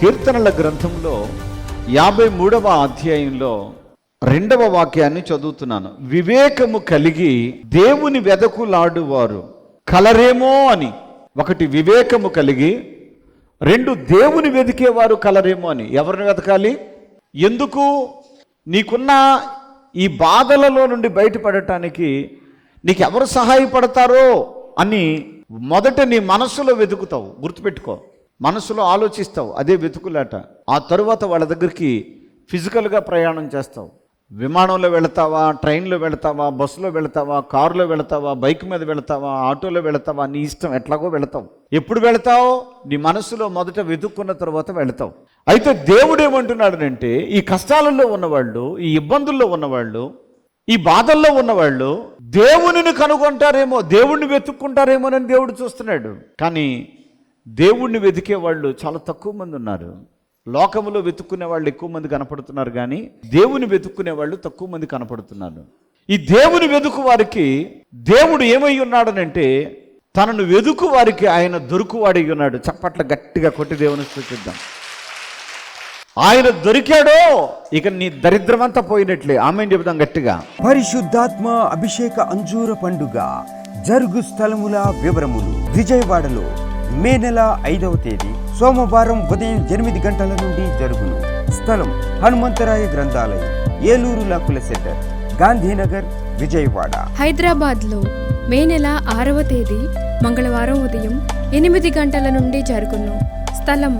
కీర్తనల గ్రంథంలో యాభై మూడవ అధ్యాయంలో రెండవ వాక్యాన్ని చదువుతున్నాను. వివేకము కలిగి దేవుని వెదకులాడువారు. కలరేమో అని. ఒకటి వివేకము కలిగి రెండు దేవుని వెతికేవారు కలరేమో అని. ఎవరిని వెతకాలి? ఎందుకు? నీకున్న ఈ బాధలలో నుండి బయటపడటానికి నీకు ఎవరు సహాయపడతారో అని మొదట నీ మనస్సులో వెతుకుతావు. గుర్తుపెట్టుకో. మనసులో ఆలోచిస్తావు అదే వెతుకులాట. ఆ తరువాత వాళ్ళ దగ్గరికి ఫిజికల్గా ప్రయాణం చేస్తావు. విమానంలో వెళతావా ట్రైన్లో వెళతావా బస్సులో వెళతావా కారులో వెళతావా బైక్ మీద వెళతావా ఆటోలో వెళతావా నీ ఇష్టం ఎట్లాగో వెళతావు. ఎప్పుడు వెళతావు నీ మనసులో మొదట వెతుక్కున్న తర్వాత వెళతావు. అయితే దేవుడు ఏమంటున్నాడనంటే ఈ కష్టాలలో ఉన్నవాళ్ళు ఈ ఇబ్బందుల్లో ఉన్నవాళ్ళు ఈ బాధల్లో ఉన్నవాళ్ళు దేవునిని కనుగొంటారేమో దేవుణ్ణి వెతుక్కుంటారేమోనని దేవుడు చూస్తున్నాడు. కానీ దేవుణ్ణి వెతికే వాళ్ళు చాలా తక్కువ మంది ఉన్నారు. లోకములో వెతుక్కునే వాళ్ళు ఎక్కువ మంది కనపడుతున్నారు కానీ దేవుని వెతుక్కునే వాళ్ళు తక్కువ మంది కనపడుతున్నారు. ఈ దేవుని వెతుకు వారికి దేవుడు ఏమై ఉన్నాడనంటే తనను వెతుకు వారికి ఆయన దొరుకువాడి ఉన్నాడు. చప్పట్ల గట్టిగా కొట్టి దేవుని సూచిద్దాం ఆయన దొరికాడో ఇక నీ దరిద్రమంతా పోయినట్లే. ఆమె చెబుదాం గట్టిగా. పరిశుద్ధాత్మ అభిషేక అంజూర పండుగ జరుగు స్థలముల వివరములు విజయవాడలో. మే నెల ఐదవ తేదీ సోమవారం ఉదయం ఎనిమిది గంటల నుండి జరుగును. స్థలం హనుమంతరాయ గ్రంథాలయం ఏలూరు లకుల సెంటర్ గాంధీనగర్ విజయవాడ. హైదరాబాద్లో మే నెల ఆరవ తేదీ మంగళవారం ఉదయం ఎనిమిది గంటల నుండి జరుగును. స్థలం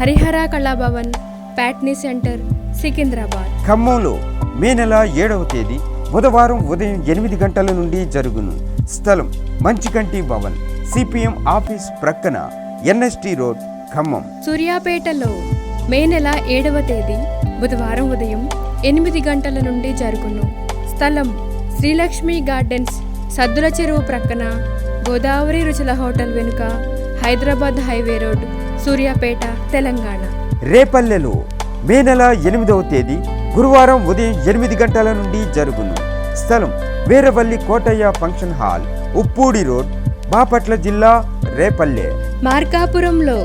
హరిహర కళాభవన్ ప్యాట్నీ సెంటర్ సికింద్రాబాద్. ఖమ్మంలో మే నెల ఏడవ తేదీ బుధవారం ఉదయం ఎనిమిది గంటల నుండి జరుగును. స్థలం మంచికంటి భవన్ సిపిఎం ఆఫీస్ ప్రక్కన ఎన్ఎస్టి రోడ్ ఖమ్మం. సూర్యాపేటలో మే నెల ఏడవ తేదీ బుధవారం ఉదయం ఎనిమిది గంటల నుండి జరుగును. స్థలం శ్రీలక్ష్మి గార్డెన్స్ సద్దుల చెరువు ప్రక్కన గోదావరి రుచుల హోటల్ వెనుక హైదరాబాద్ హైవే రోడ్ సూర్యాపేట తెలంగాణ. రేపల్లెలో మే నెల ఎనిమిదవ తేదీ గురువారం ఉదయం ఎనిమిది గంటల నుండి జరుగును. స్థలం Veeravalli Kotaiah function hall Uppudi road Bapatla జిల్లా రేపల్లె. మార్కాపురంలో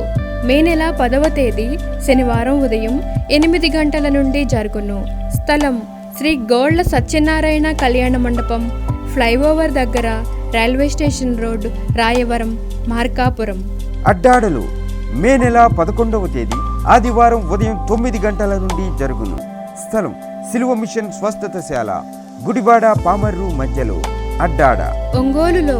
మే నెల పదవ తేదీ శనివారం ఉదయం ఎనిమిది గంటల నుండి జరుగును. స్థలం శ్రీ గోళ్ళ సత్యనారాయణ కళ్యాణ మండపం ఫ్లైఓవర్ దగ్గర railway station road Rayavaram Markapuram. అడ్డాడలో May నెల పదకొండవ తేదీ ఆదివారం ఉదయం తొమ్మిది గంటల నుండి జరుగును. స్థలం సిలువ మిషన్ స్వస్థతశాల గుడివాడ పామర్రు మధ్యలో అడ్డాడ. ఒంగోలులో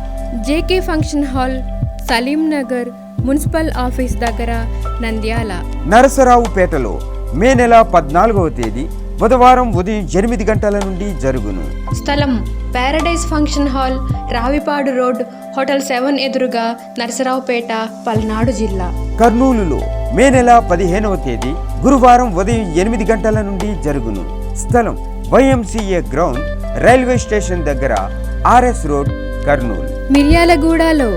JK function hall Salim Nagar municipal office దగ్గర నంద్యాల. నరసరావుపేటలో మే నెల పద్నాలుగవ తేదీ బుధవారం ఉదయం ఎనిమిది గంటల నుండి జరుగును. స్థలం Paradise function hall Ravipadu road hotel seven ఎదురుగా నరసరావుపేట పల్నాడు జిల్లా. కర్నూలులో మే నెల పదిహేనవ తేదీ గురువారం ఉదయం ఎనిమిది గంటల నుండి జరుగును. స్థలం వైఎంసీఏ గ్రౌండ్ రైల్వే స్టేషన్ దగ్గర ఆర్ఎస్ రోడ్ కర్నూలు. మిర్యాలగూడలో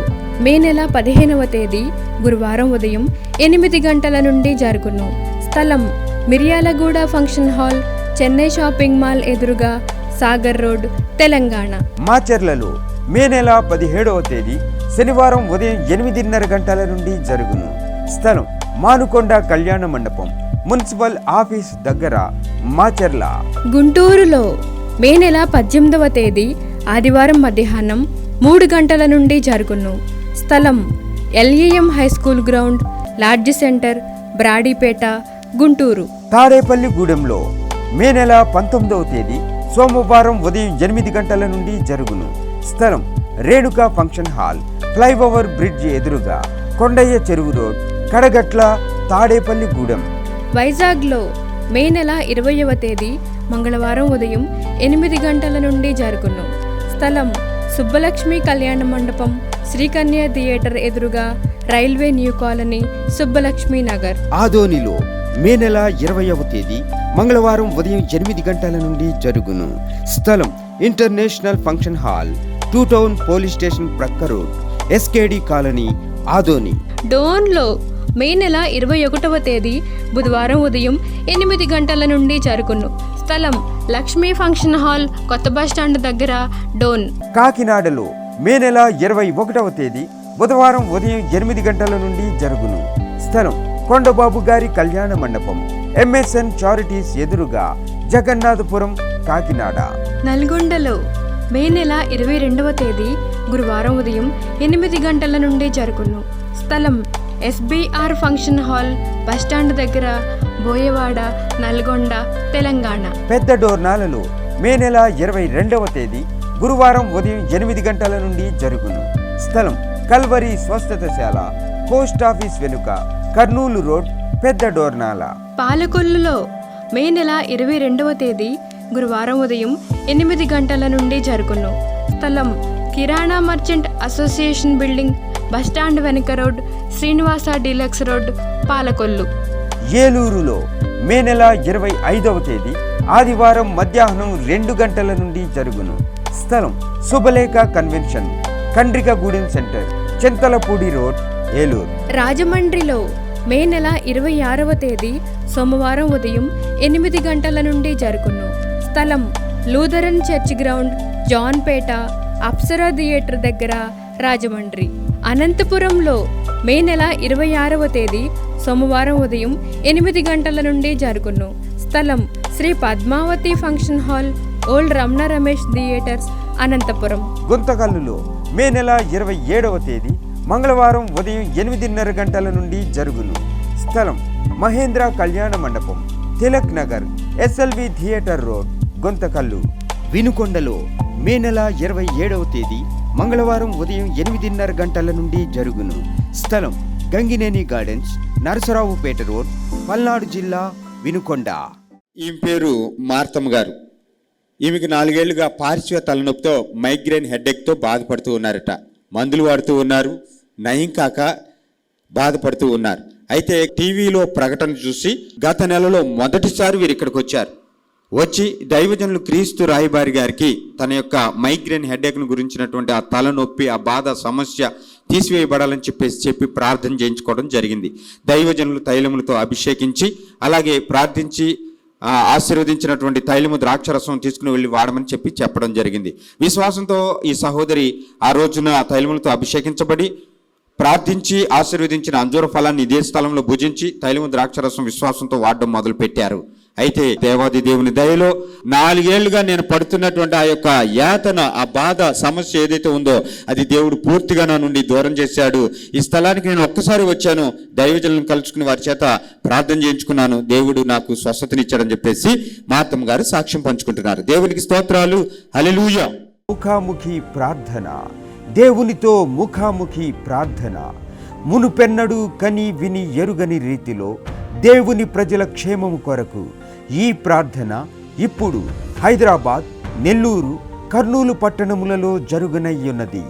మే నెల పదిహేనవ తేదీ గురువారం ఉదయం ఎనిమిది గంటల నుండి జరుగును. స్థలం Miryalaguda function hall Chennai shopping mall ఎదురుగా సాగర్ రోడ్ తెలంగాణ. మాచర్లలో మే నెల పదిహేడవ తేదీ శనివారం ఉదయం ఎనిమిదిన్నర గంటల నుండి జరుగును. స్థలం మానుకొండ కళ్యాణ మండపం మున్సిపల్ ఆఫీస్ దగ్గర మాచర్ల గుంటూరులో మే నెల పద్దెనిమిదవ తేదీ ఆదివారం మధ్యాహ్నం మూడు గంటల నుండి జరుగును. స్థలం LEM high school ground lodge centre Brodipet Guntur. Tadepalli గూడెంలో May నెల పంతొమ్మిదవ తేదీ సోమవారం ఉదయం ఎనిమిది గంటల నుండి జరుగును. స్థలం Renuka function hall flyover bridge ఎదురుగా కొండయ్య చెరువు రోడ్ కడగట్ల తాడేపల్లి గూడెం వైజాగ్లో మే నెల ఇరవయవ తేదీ మంగళవారం ఉదయం ఎనిమిది గంటల నుండి జరుగును. స్థలం సుబ్బలక్ష్మి కళ్యాణ మండపం శ్రీకన్య థియేటర్ ఎదురుగా railway new colony Subbalakshmi Nagar. ఆదోనిలో మే నెల ఇరవైవ తేదీ మంగళవారం ఉదయం ఎనిమిది గంటల నుండి జరుగును. స్థలం international function hall two town police station ప్రక్క రోడ్ ఎస్కేడి కాలనీ ఆదోని. డోన్లో మే నెల ఇరవై ఒకటవ తేదీ బుధవారం ఉదయం ఎనిమిది గంటల నుండి జరుగును స్థలం లక్ష్మీ ఫంక్షన్ హాల్ కొత్త బస్టాండ్ దగ్గర డోన్. కాకినాడలో మే నెల ఇరవై ఒకటవ తేదీ బుధవారం ఉదయం ఎనిమిది గంటల నుండి జరుగును. స్థలం కొండబాబు గారి కళ్యాణ మండపం ఎంఎస్ఎన్ చారిటీస్ ఎదురుగా జగన్నాథపురం కాకినాడ. నల్గొండలో మే నెల ఇరవై రెండవ తేదీ గురువారం ఉదయం ఎనిమిది గంటల నుండి జరుగును. స్థలం ఎస్బీఆర్ ఫంక్షన్ హాల్ బస్టాండ్ దగ్గర బోయవాడ నల్గొండ తెలంగాణ. పెద్ద డోర్నాలలో మే నెల ఇరవై రెండవ తేదీ గురువారం ఉదయం ఎనిమిది గంటల నుండి జరుగును. స్థలం కల్వరి స్వస్థతశాల పోస్ట్ ఆఫీస్ వెనుక కర్నూలు రోడ్ పెద్ద డోర్నాల పాలకొల్లులో మే నెల ఇరవై రెండవ తేదీ గురువారం ఉదయం ఎనిమిది గంటల నుండి జరుగును. స్థలం కిరాణా merchant association building bus stand వెనుక road Srinivasa deluxe road Palakollu. ఏలూరులో మే నెల ఇరవై ఐదవ తేదీ ఆదివారం మధ్యాహ్నం రెండు గంటల నుండి జరుగును. స్థలం Shubhalekha convention Kandrikagudem centre Chintalapudi road Eluru. రాజమండ్రిలో మే నెల ఇరవై ఆరవ తేదీ సోమవారం ఉదయం ఎనిమిది గంటల నుండి జరుగును. స్థలం Lutheran church ground Janpet Apsara theatre దగ్గర రాజమండ్రి. అనంతపురంలో మే నెల ఇరవై ఆరవ తేదీ సోమవారం ఉదయం ఎనిమిది గంటల నుండి జరుగును. స్థలం Sri Padmavathi function hall old Ramana Ramesh theatres Anantapur. గుంతకల్లులో May నెల ఇరవై ఏడవ తేదీ మంగళవారం ఉదయం ఎనిమిదిన్నర గంటల నుండి జరుగును. స్థలం మహేంద్ర కళ్యాణ మండపం Tilak Nagar SLV theatre road Guntakal. వినుకొండలో May నెల ఇరవై ఏడవ తేదీ మంగళవారం ఉదయం ఎనిమిదిన్నర గంటల నుండి జరుగును. స్థలం గంగినేని గార్డెన్స్ నరసరావుపేట రోడ్ పల్నాడు జిల్లా వినుకొండ. ఈమె పేరు మార్తమ్మ గారు. ఈమెకి నాలుగేళ్ళుగా పార్శ్వ తలనొప్పితో మైగ్రేన్ హెడేక్తో బాధపడుతూ ఉన్నారట. మందులు వాడుతూ ఉన్నారు నయం కాక బాధపడుతూ ఉన్నారు. అయితే టీవీలో ప్రకటన చూసి గత నెలలో మొదటిసారి వీరు ఇక్కడికి వచ్చారు. వచ్చి దైవజనులు క్రీస్తు రాయబారి గారికి తన యొక్క మైగ్రేన్ హెడేక్ను గురించినటువంటి ఆ తలనొప్పి ఆ బాధ సమస్య తీసివేయబడాలని చెప్పేసి చెప్పి ప్రార్థన చేయించుకోవడం జరిగింది. దైవజనులు తైలములతో అభిషేకించి అలాగే ప్రార్థించి ఆశీర్వదించినటువంటి తైలము ద్రాక్షరసం తీసుకుని వెళ్ళి వాడమని చెప్పి చెప్పడం జరిగింది. విశ్వాసంతో ఈ సహోదరి ఆ రోజున ఆ తైలములతో అభిషేకించబడి ప్రార్థించి ఆశీర్వదించిన అంజూర ఫలాన్ని ఇదే స్థలంలో భుజించి తైలము ద్రాక్షరసం విశ్వాసంతో వాడడం మొదలు పెట్టారు అయితే దేవాది దేవుని దయలో నాలుగేళ్ళుగా నేను పడుతున్నటువంటి ఆ యొక్క యాతన ఆ బాధ సమస్య ఏదైతే ఉందో అది దేవుడు పూర్తిగా నా నుండి దూరం చేశాడు. ఈ స్థలానికి నేను ఒక్కసారి వచ్చాను. దైవజనులను కలుసుకుని వారి చేత ప్రార్థన చేయించుకున్నాను. దేవుడు నాకు స్వస్థతనిచ్చాడని చెప్పేసి మాతమ్మ గారు సాక్ష్యం పంచుకుంటున్నారు. దేవునికి స్తోత్రాలు. హల్లెలూయా. ముఖాముఖి ప్రార్థన. దేవునితో ముఖాముఖి ప్రార్థన. మునుపెన్నడు కని విని ఎరుగని రీతిలో దేవుని ప్రజల క్షేమము కొరకు ఈ ప్రార్థన ఇప్పుడు హైదరాబాద్ నెల్లూరు కర్నూలు పట్టణములలో జరుగునయ్యున్నది.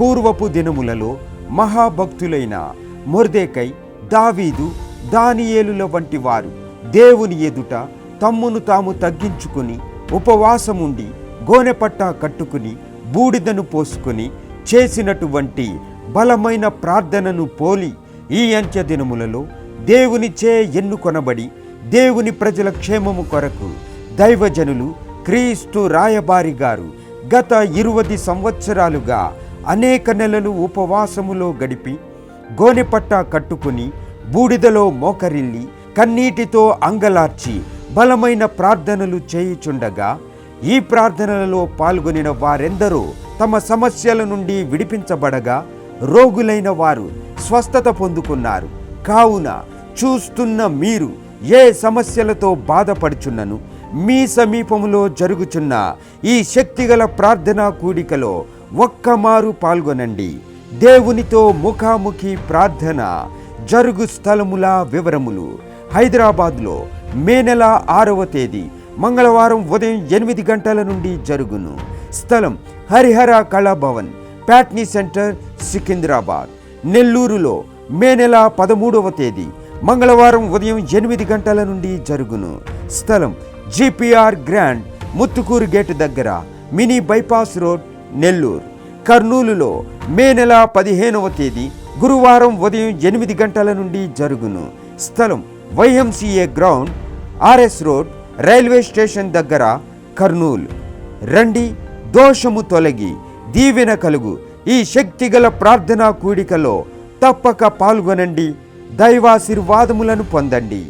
పూర్వపు దినములలో మహాభక్తులైన మొర్దేకై దావీదు దానియేలుల వంటి వారు దేవుని ఎదుట తమ్మును తాము తగ్గించుకుని ఉపవాసముండి గోనెపట్టా కట్టుకుని బూడిదను పోసుకుని చేసినటువంటి బలమైన ప్రార్థనను పోలి ఈ అంత్య దినములలో దేవునిచే ఎన్నుకొనబడి దేవుని ప్రజల క్షేమము కొరకు దైవజనులు క్రీస్తు రాయబారి గారు గత ఇరువది సంవత్సరాలుగా అనేక నెలలు ఉపవాసములో గడిపి గోనెపట్ట కట్టుకుని బూడిదలో మోకరిల్లి కన్నీటితో అంగలార్చి బలమైన ప్రార్థనలు చేయుచుండగా ఈ ప్రార్థనలలో పాల్గొనిన వారెందరో తమ సమస్యల నుండి విడిపించబడగా రోగులైన వారు స్వస్థత పొందుకున్నారు. కావున చూస్తున్న మీరు ఏ సమస్యలతో బాధపడుచున్నను మీ సమీపములో జరుగుచున్న ఈ శక్తిగల ప్రార్థనా కూడికలో ఒక్కమారు పాల్గొనండి. దేవునితో ముఖాముఖి ప్రార్థన జరుగు స్థలముల వివరములు. హైదరాబాద్లో మే నెల ఆరవ తేదీ మంగళవారం ఉదయం ఎనిమిది గంటల నుండి జరుగును. స్థలం హరిహర కళాభవన్ ప్యాట్నీ సెంటర్ సికింద్రాబాద్. నెల్లూరులో మే నెల పదమూడవ తేదీ మంగళవారం ఉదయం ఎనిమిది గంటల నుండి జరుగును. స్థలం జిపిఆర్ గ్రాండ్ ముత్తుకూరు గేటు దగ్గర మినీ బైపాస్ రోడ్ నెల్లూరు. కర్నూలులో మే నెల పదిహేనవ తేదీ గురువారం ఉదయం ఎనిమిది గంటల నుండి జరుగును. స్థలం YMCA ground RS road railway station దగ్గర కర్నూలు. రండి దోషము తొలగి దీవెన కలుగు. ఈ శక్తిగల ప్రార్థనా కూడికలో తప్పక పాల్గొనండి. దైవాశీర్వాదములను పొందండి.